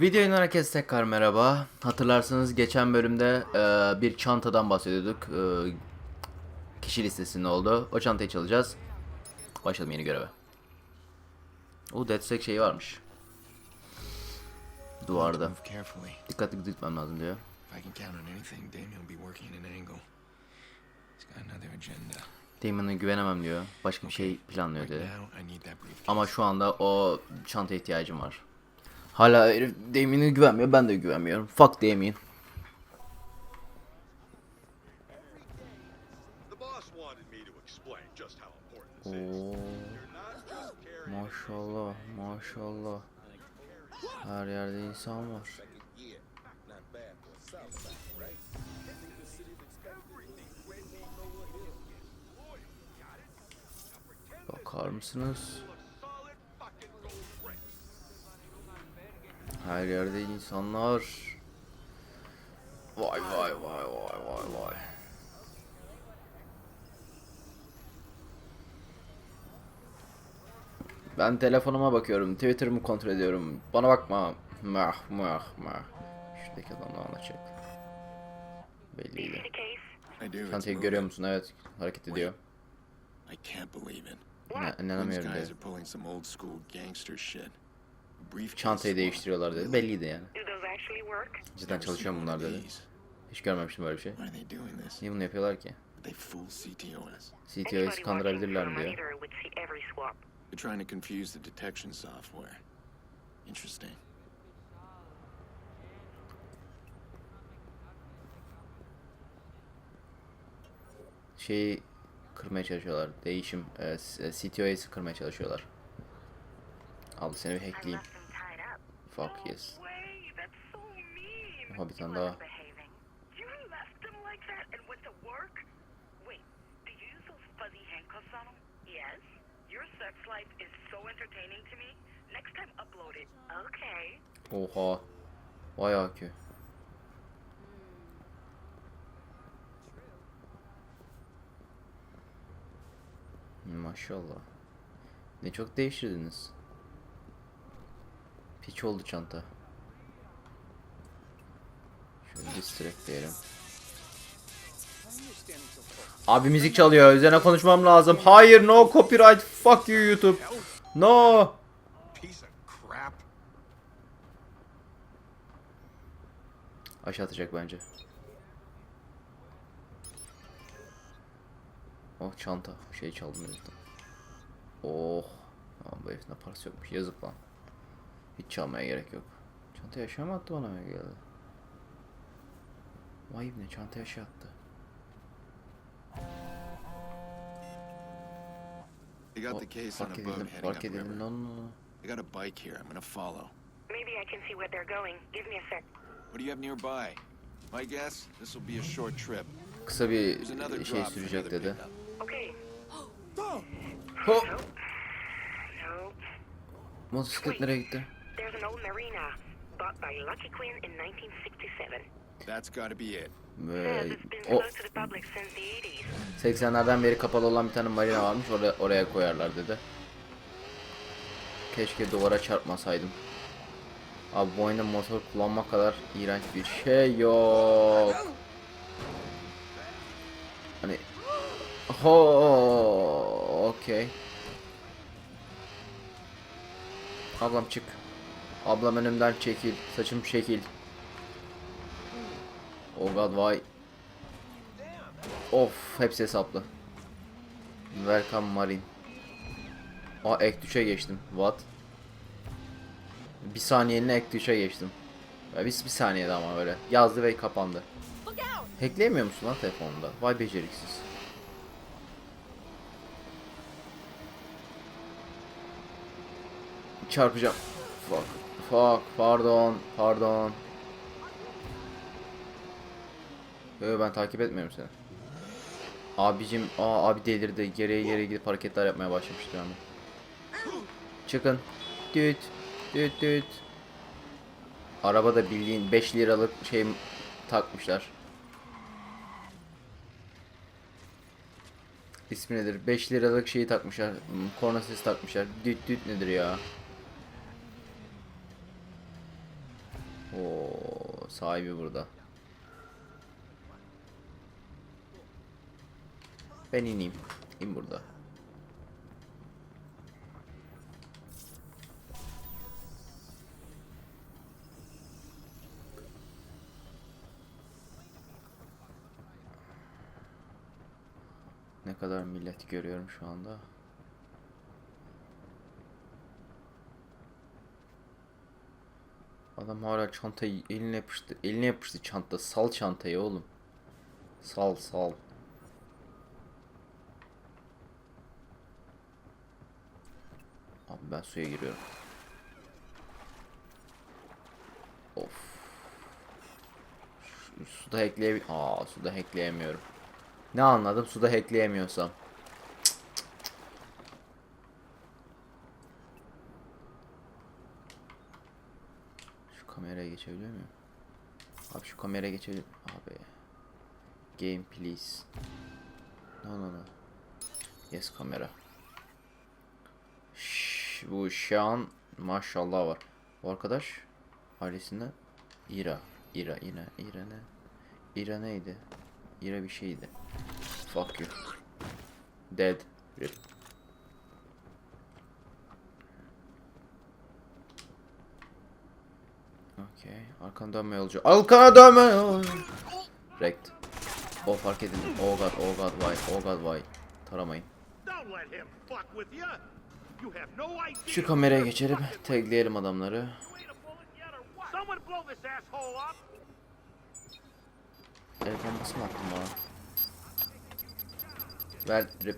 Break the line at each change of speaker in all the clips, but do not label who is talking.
Videoyu herkese tekrar merhaba. Hatırlarsanız geçen bölümde e, bir çantadan bahsediyorduk. E, kişi listesinde oldu. O çantayı çalacağız. Başlayalım yeni göreve. O DedSec şeyi varmış. Duvarda. Dikkatli gitmem lazım diyor. Damon'a güvenemem diyor. Başka bir şey planlıyor dedi. Ama şu anda o çantaya ihtiyacım var. Hala herif Damon'a güvenmiyor. Ben de güvenmiyorum. Fuck
is.
Oo. Maşallah, maşallah. Her yerde insan var. Bakar mısınız? Her yerde insanlar. Vay vay vay vay vay vay. Ben telefonuma bakıyorum, Twitter'ımı kontrol ediyorum. Bana bakma. Mah mah mah. Şuradaki adam da anlatacak. Belliydi. Çantayı görüyor musun? Evet, hareket ediyor.
I can't believe it.
Ne,
Those
inanamıyorum
guys
Çantayı değiştiriyorlar dedi. Belliydi yani. Cidden çalışıyor bunlar dedi. Hiç görmemiştim böyle bir şey. Niye bunu yapıyorlar ki? CTO'yu kandırabilirler mi diyor.
They're trying to confuse the detection software. Interesting.
Şeyi kırmaya çalışıyorlar. Değişim, e, e, CTO'yu kırmaya çalışıyorlar. Al seni bir hackleyeyim. Fuck yes. Aha, bir tane daha. Oha. Vay akü. Maşallah. Ne çok değiştirdiniz. Piç oldu çanta. Şöyle distract diyelim. Abi müzik çalıyor. Üzerine konuşmam lazım. Hayır no copyright. Fuck you YouTube. No. Aşağı atacak bence. Oh çanta. Şey çaldım heriften. Oh. Aman bu herifin parası yokmuş. Yazık lan. Hiç çalmaya gerek yok. Çanta aşağı mı attı bana öyle geldi? Vay ne çanta aşağı attı.
They got the case on a boat
edildim.
heading
no, no.
I got a bike here. I'm gonna follow.
Maybe I can see where they're going. Give me a sec.
What do you have nearby? My guess, this will be a short trip.
Kısa bir şey sürecek dedi.
Okay.
Ho!
Nope. No.
Motosiklet nereye gitti?
There's an old marina bought by Lucky Queen in 1967.
That's gotta be it.
Ve
Says it's been
o
closed to the public since the 80s.
80'lerden beri kapalı olan bir tane marina varmış. Oraya, oraya koyarlar dedi. Keşke duvara çarpmasaydım. Abi bu oyunda motor kullanmak kadar iğrenç bir şey yok. Hani ho okey. Ablam çık. Ablam önümden çekil. Saçım çekil. Oh god vay. Of hepsi hesaplı. Welcome Marine. Aa ek 3'e geçtim. What? Bir saniyeliğine ek 3'e geçtim. Biz bir saniyede ama böyle. Yazdı ve kapandı. Hackleyemiyor musun lan telefonunda? Vay beceriksiz. Çarpacağım. Fuck. Fuck. Pardon. Pardon. Yo, ben takip etmiyorum seni. Abicim, aa abi delirdi. Geriye geriye gidip hareketler yapmaya başlamıştı yani. Çıkın. Düt. Düt düt. Arabada bildiğin 5 liralık şey takmışlar. İsmi nedir? 5 liralık şeyi takmışlar. hmm, Korna sesi takmışlar. Düt düt nedir ya? Oo, sahibi burada. Ben ineyim. İn burada. Ne kadar millet görüyorum şu anda. Adam hala çantayı eline yapıştı. Eline yapıştı çanta. Sal çantayı oğlum. Sal sal. Abi ben suya giriyorum. Of. Suda hackleye... Aa suda hackleyemiyorum. Ne anladım suda hackleyemiyorsam. Şu kameraya geçebiliyor muyum? Abi şu kameraya geçebilir Abi. Game please. No no no. Yes kamera. Şş, bu şu an maşallah var. Bu arkadaş ailesinden İra. İra, İra, İra ne? İra neydi? İra bir şeydi. Fuck you. Dead. Rip. Okay. Arkana dönme yolcu. Arkana dönme yolcu. Wrecked. O fark edin. Oh god, oh god, why? Oh god, why? Taramayın. Şu kameraya geçelim. Tagleyelim adamları. El bombası mı attın bana? Ver rip.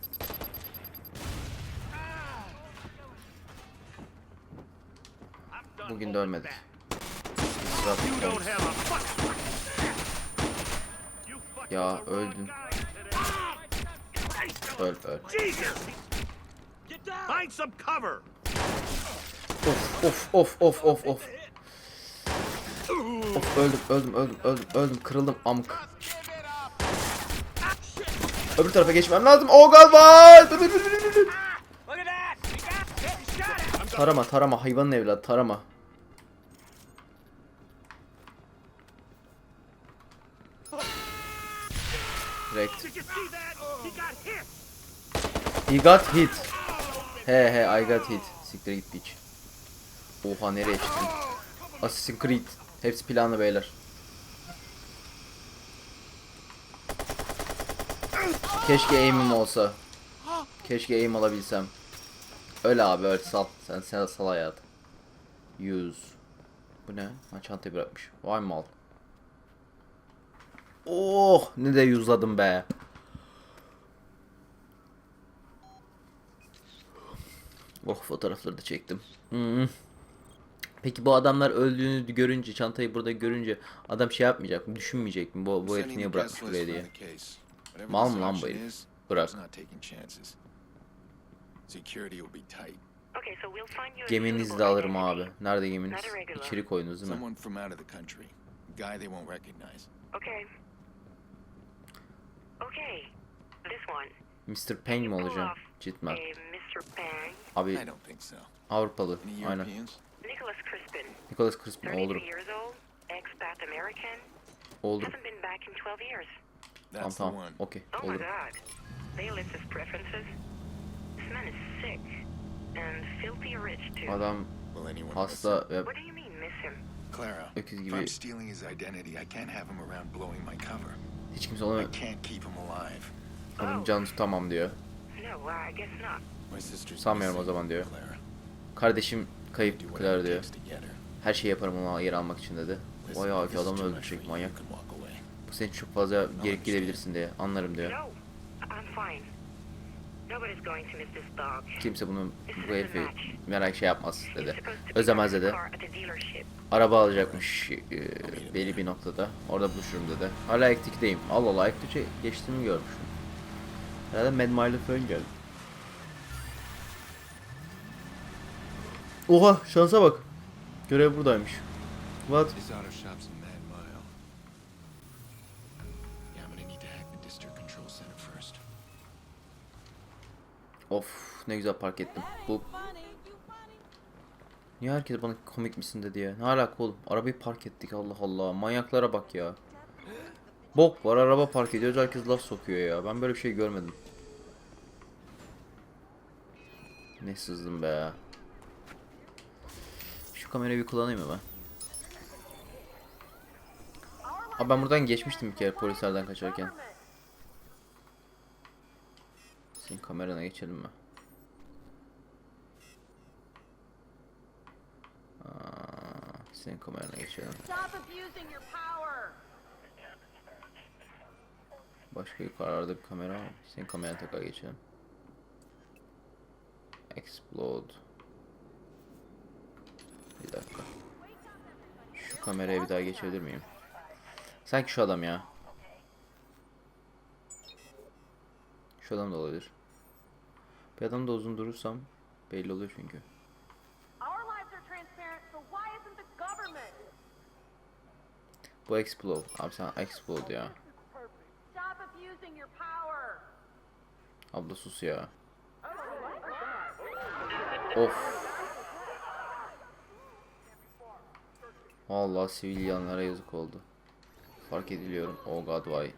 Done
Bugün de ölmedik. Ya, öldün. Öl öl.
Find some cover.
Of of of of of of. Of öldüm öldüm öldüm öldüm öldüm kırıldım amk. Öbür tarafa geçmem lazım. Oh god var. Tarama tarama hayvanın evladı tarama. Wrecked.
Did you see that? He got hit.
He got hit. He he I got hit. Siktir git piç. Oha nereye çıktın? Assassin's Creed. Hepsi planlı beyler. Keşke aim'im olsa. Keşke aim alabilsem. Öyle abi öyle sal. Sen sen sal hayat. Use. Bu ne? Ha çantayı bırakmış. Vay mal. Oh ne de yüzladım be. Oh fotoğrafları da çektim. Hmm. Peki bu adamlar öldüğünü görünce, çantayı burada görünce adam şey yapmayacak mı, düşünmeyecek mi? Bu, bu herif niye bırakmış buraya diye. Mal mı lan bu herif? Bırak. Geminizi de alırım abi. Nerede geminiz? İçeri koyunuz değil mi? Mr. Peng mi olacağım? Cidden. Abi
I don't think so.
Avrupalı. Aynen.
Nicholas Crispin.
Nicholas Crispin
32
olurum.
years old. Expat American.
Olurum.
Hasn't been back in 12 years.
Tamam
That's the
tamam.
one.
Okey.
Oh my
Olurum.
god. They list his preferences. This man is sick. And filthy rich too.
Adam
Will anyone miss
hasta
him?
ve?
Clara,
öküz
if
gibi
I'm stealing his identity, I can't have him around blowing my cover.
hiç kimse
I
onu
can't keep him alive.
onun canını tutamam diyor.
No, I guess not.
Sanmıyorum o zaman diyor. Kardeşim kayıp Claire diyor.
her.
Şeyi yaparım onu yer almak için dedi. Vay abi
is
adamı öldürecek manyak. Bu senin çok fazla gerip gidebilirsin diye anlarım diyor.
No, I'm fine. Nobody's going to miss this dog.
Kimse bunu bu herifi merak şey yapmaz dedi. Özlemez dedi. Araba alacakmış e, belli bir noktada. Orada buluşurum dedi. Hala elektrikteyim. Allah Allah elektriğe geçtiğimi görmüşüm. Herhalde Mad Mile'ı falan geldi. Oha şansa bak. Görev buradaymış. What? Of ne güzel park ettim. Bu Niye herkes bana komik misin dedi ya? Ne alaka oğlum? Arabayı park ettik Allah Allah. Manyaklara bak ya. Bok var araba park ediyoruz herkes laf sokuyor ya. Ben böyle bir şey görmedim. Ne sızdım be. Şu kamerayı bir kullanayım mı ben? Abi ben buradan geçmiştim bir kere polislerden kaçarken. Senin kamerana geçelim mi? Aa, senin kamerana geçelim. Başka yukarıda bir kamera var. Senin kamerana tekrar geçelim. Explode. Bir dakika. Şu kameraya bir daha geçebilir miyim? Sanki şu adam ya. Şu adam da olabilir. Bir adam da uzun durursam belli oluyor çünkü. Bu explode. Abi sen explode ya. Abla sus ya. Of. Vallahi sivilyanlara yazık oldu. Fark ediliyorum. Oh god why.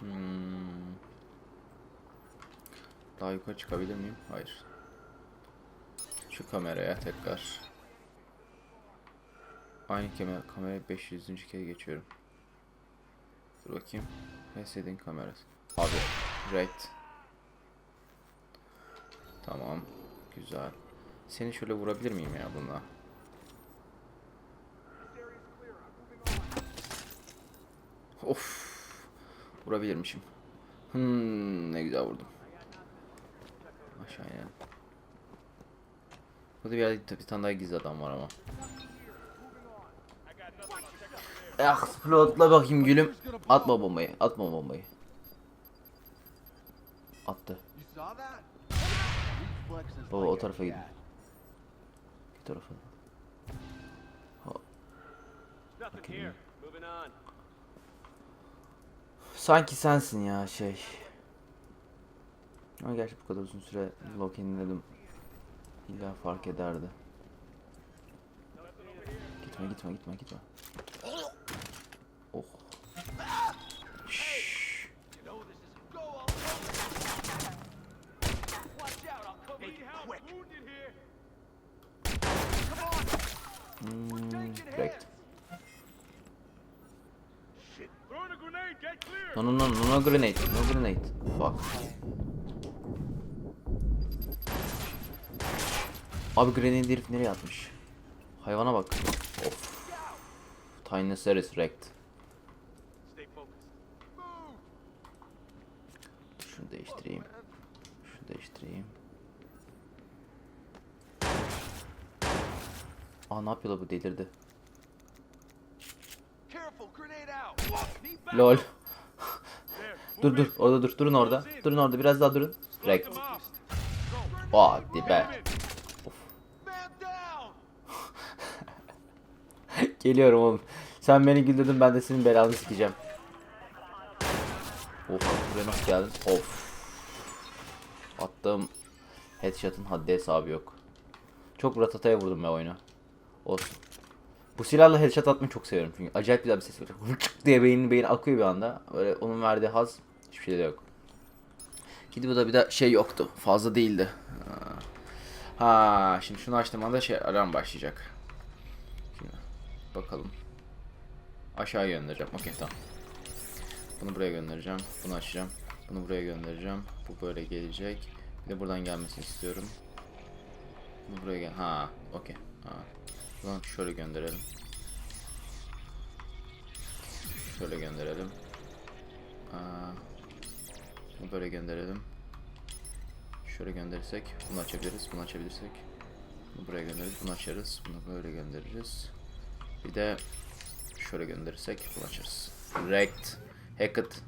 Hmm. Daha yukarı çıkabilir miyim? Hayır. Şu kameraya tekrar. Aynı kamera, kameraya 500. kere geçiyorum. Dur bakayım. Reset'in kamerası. Abi. Right. Tamam. Güzel. Seni şöyle vurabilir miyim ya bununla? Of. Vurabilirmişim. Hmm, ne güzel vurdum. Aşağı inelim. Burada bir yerde bir tane daha gizli adam var ama. Ah, explodela bakayım gülüm. Atma bombayı, atma bombayı. Attı. Baba o tarafa gidin. Ha. Bakayım. Sanki sensin ya şey. Ama gerçi bu kadar uzun süre Loki'nin dedim. İlla fark ederdi. Gitme gitme gitme gitme. Hmm! No no no no no grenade. No grenade. Fuck. Abi grenade herif nereye atmış? Hayvana bak. Of. Tyrannosaurus wrecked. Aa ne yapıyor la bu delirdi. Lol. Dur dur orada dur. Durun orada. Durun orada biraz daha durun.
Out.
Hadi be. Geliyorum oğlum. Sen beni güldürdün ben de senin belanı sikeceğim. Oha buraya nasıl geldin? Of. Attığım headshot'ın haddi hesabı yok. Çok ratataya vurdum ben oyunu. Olsun. Bu silahla headshot atmayı çok seviyorum çünkü acayip güzel bir ses var. Vıçık diye beynin beyin akıyor bir anda. Böyle onun verdiği haz hiçbir şeyde yok. Gidi bu da bir de şey yoktu. Fazla değildi. Ha, şimdi şunu açtığım anda şey alarm başlayacak. Şimdi bakalım. Aşağı göndereceğim. Okey tamam. Bunu buraya göndereceğim. Bunu açacağım. Bunu buraya göndereceğim. Bu böyle gelecek. Bir de buradan gelmesini istiyorum. Bu buraya gel. Ha, okey. Ha. Zaman şöyle gönderelim. Şöyle gönderelim. Aa, böyle gönderelim. Şöyle gönderirsek bunu açabiliriz. Bunu açabilirsek bunu buraya göndeririz. Bunu açarız. Bunu böyle göndeririz. Bir de şöyle gönderirsek bunu açarız. Rect. Hackett.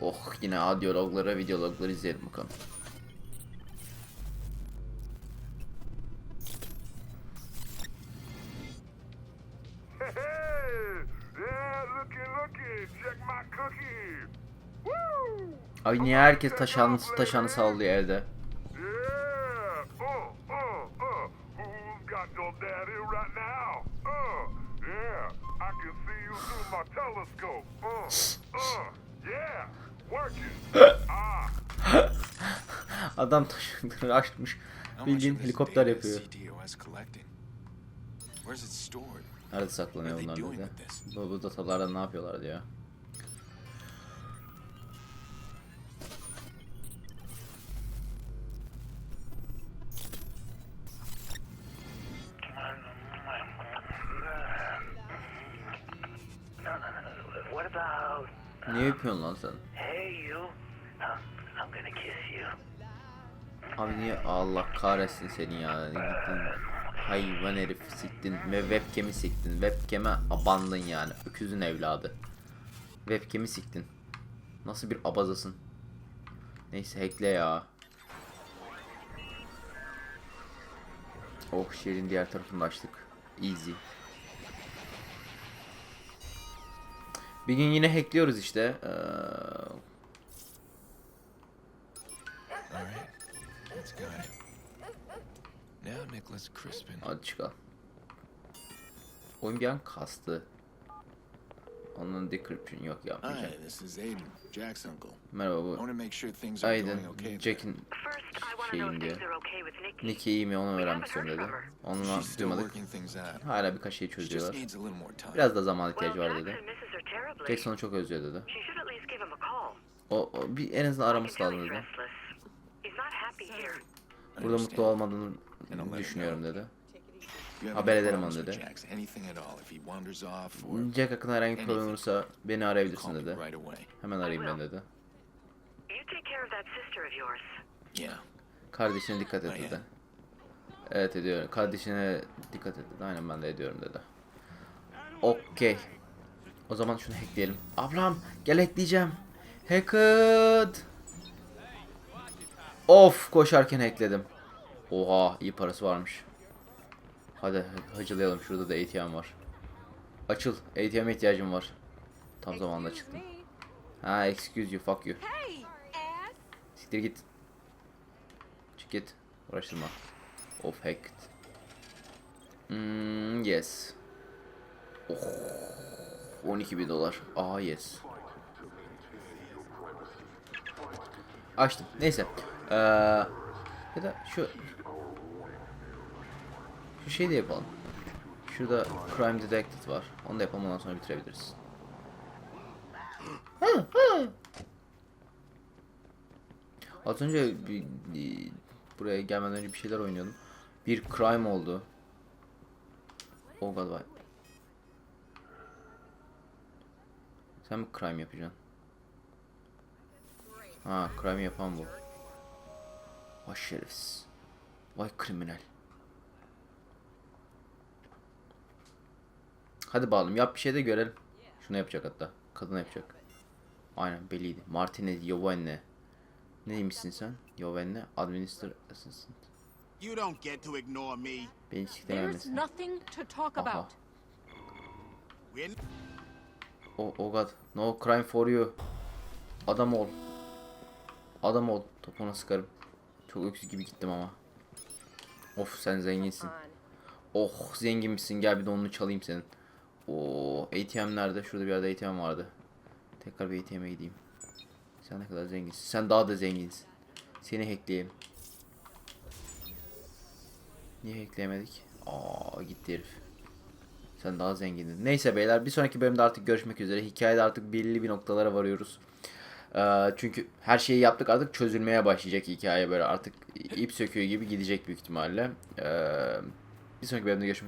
Oh yine audiologlara, videologları izleyelim bakalım.
My
telescope. Uh, uh, yeah. Working. ah.
Adam taşıkları açmış. Bildiğin helikopter yapıyor. Nerede saklanıyor bunlar dedi. Bu, bu datalarda ne yapıyorlar diyor. Yapıyorsun lan sen? Abi niye Allah kahretsin seni ya. Gittin hayvan herif siktin ve webcam'i siktin. Webcam'e abandın yani. Öküzün evladı. Webcam'i siktin. Nasıl bir abazasın? Neyse hackle ya. Oh şehrin diğer tarafını açtık. Easy. Bir gün yine hackliyoruz işte. Ee. Hadi çıkalım. Oyun bir an kastı. Onun decryption yok yapmayacağım.
Aiden.
Merhaba bu.
there.
Jack'in şeyim diyor. Nick'i iyi mi onu öğrenmek istiyorum dedi. Onunla duymadık. Hala birkaç şey çözüyorlar. Biraz da zaman ihtiyacı var dedi.
Terribly.
Jackson'u çok özlüyor dedi.
She should at least give him a call.
O, o bir en azından araması lazım
he's
dedi.
restless. He's not happy here.
I
Burada mutlu olmadığını düşünüyorum dedi. Haber ederim onu dedi. Jack hakkında herhangi bir problem olursa beni arayabilirsin dedi. Hemen arayayım ben dedi. Kardeşine dikkat et
Aynen.
dedi. Evet ediyorum. Kardeşine dikkat et dedi. Aynen ben de ediyorum dedi. Okey. O zaman şunu hackleyelim. Ablam gel hackleyeceğim. Hacked. Of koşarken hackledim. Oha iyi parası varmış. Hadi hacılayalım. Şurada da ATM var. Açıl. ATM'e ihtiyacım var. Tam zamanında çıktım. Ha excuse you fuck you. Siktir git. Çık git. Uğraştırma. Of hacked. Hmm, yes. Oh. 12 bin dolar. Aa yes. Açtım. Neyse. Ee, ya da şu şu şey de yapalım. Şurada crime detected var. Onu da yapalım ondan sonra bitirebiliriz. Az önce bir- buraya gelmeden önce bir şeyler oynuyordum. Bir crime oldu. Oh god vay. Sen mi crime yapacaksın? Ha crime yapan bu. Vay şerefsiz. Vay kriminal. Hadi bağlım yap bir şey de görelim. Şunu yapacak hatta. Kadın yapacak. Aynen belliydi. Martinez Giovanni. Neymişsin sen? Giovanni Administrator Assistant.
You don't get to ignore me.
Beni
There's nothing to talk
Aha.
about.
Oh, oh god. No crime for you. Adam ol. Adam ol. Topuna sıkarım. Çok öksüz gibi gittim ama. Of sen zenginsin. Oh zengin misin gel bir de onu çalayım senin. Oo ATM nerede? Şurada bir yerde ATM vardı. Tekrar bir ATM'e gideyim. Sen ne kadar zenginsin. Sen daha da zenginsin. Seni hackleyeyim. Niye hackleyemedik? Aa gitti herif. Sen daha zengindin. Neyse beyler bir sonraki bölümde artık görüşmek üzere. Hikayede artık belli bir noktalara varıyoruz. Ee, çünkü her şeyi yaptık artık çözülmeye başlayacak hikaye böyle artık ip söküyor gibi gidecek büyük ihtimalle. Ee, bir sonraki bölümde görüşmek